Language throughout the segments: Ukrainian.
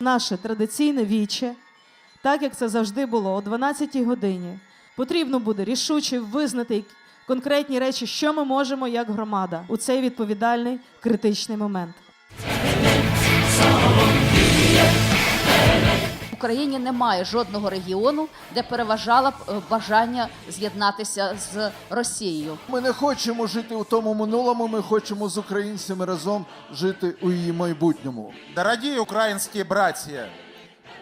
Наше традиційне віче, так як це завжди було о 12-й годині, потрібно буде рішуче визнати конкретні речі, що ми можемо як громада у цей відповідальний критичний момент. Україні немає жодного регіону, де переважало б е, бажання з'єднатися з Росією. Ми не хочемо жити у тому минулому, ми хочемо з українцями разом жити у її майбутньому. Дорогие украинские братья,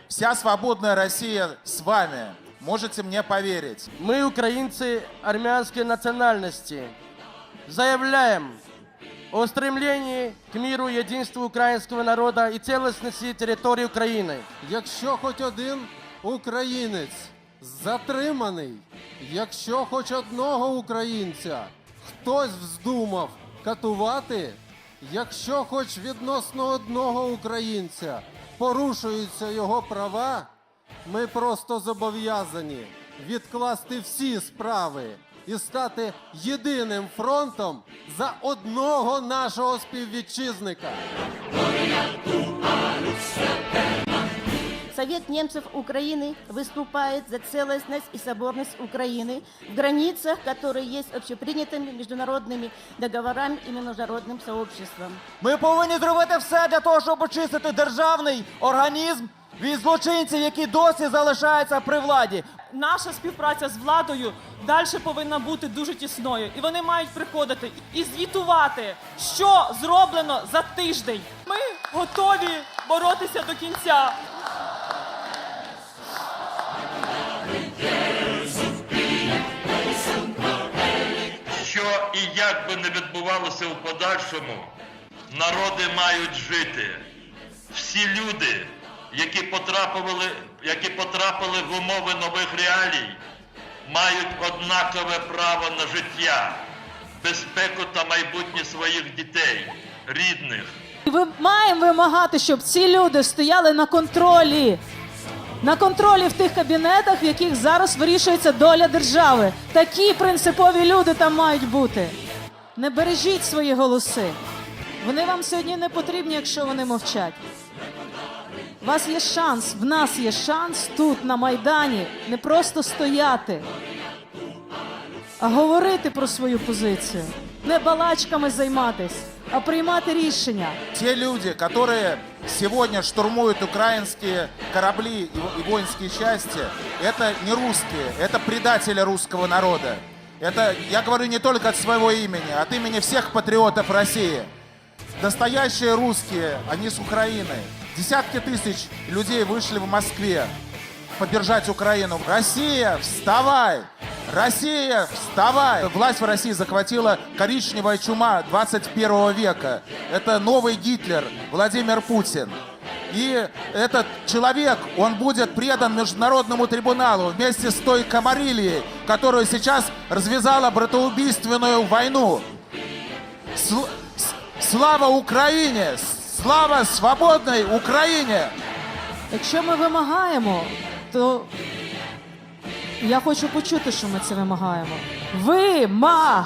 вся свободная Россия с вами. Можете мне поверить. Мы, украинцы армянской национальности, заявляем о стремлении к миру, единству украинского народа и целостности территории Украины. Якщо хоч один українець затриманий, якщо хоч одного українця хтось вздумав катувати, якщо хоч відносно одного українця порушуються його права, ми просто зобов'язані відкласти всі справи і стати єдиним фронтом за одного нашого співвітчизника. Совет немцев Украины выступает за целостность и соборность Украины в границах, которые есть общепринятыми международными договорами и международным сообществом. Ми повинні зробити все для того, щоб очистити державний організм від злочинців, які досі залишаються при владі. наша співпраця з владою далі повинна бути дуже тісною. І вони мають приходити і звітувати, що зроблено за тиждень. Ми готові боротися до кінця. що і як би не відбувалося у подальшому, народи мають жити. Всі люди, які потрапили, які потрапили в умови нових реалій, мають однакове право на життя, безпеку та майбутнє своїх дітей, рідних. Ви маємо вимагати, щоб ці люди стояли на контролі. На контролі в тих кабінетах, в яких зараз вирішується доля держави. Такі принципові люди там мають бути. Не бережіть свої голоси. Вони вам сьогодні не потрібні, якщо вони мовчать. У вас є шанс, в нас є шанс тут, на Майдані, не просто стояти, а говорити про свою позицію. Не балачками займатись, а приймати рішення. Те люди, которые сегодня штурмуют украинские корабли и во- и воинские части, это не русские, это предатели русского народа. Это я говорю не только от своего имени, а от имени всех патриотов России. Настоящие русские, они с Украины. Десятки тысяч людей вышли в Москве поддержать Украину. Россия, вставай! Россия, вставай! Власть в России захватила коричневая чума 21 века. Это новый Гитлер, Владимир Путин. И этот человек, он будет предан Международному трибуналу вместе с той Камарильей, которая сейчас развязала братоубийственную войну. Слава Украине! Слава свободной Україні! Якщо ми вимагаємо, то я хочу почути, що ми це вимагаємо. Вимагаємо!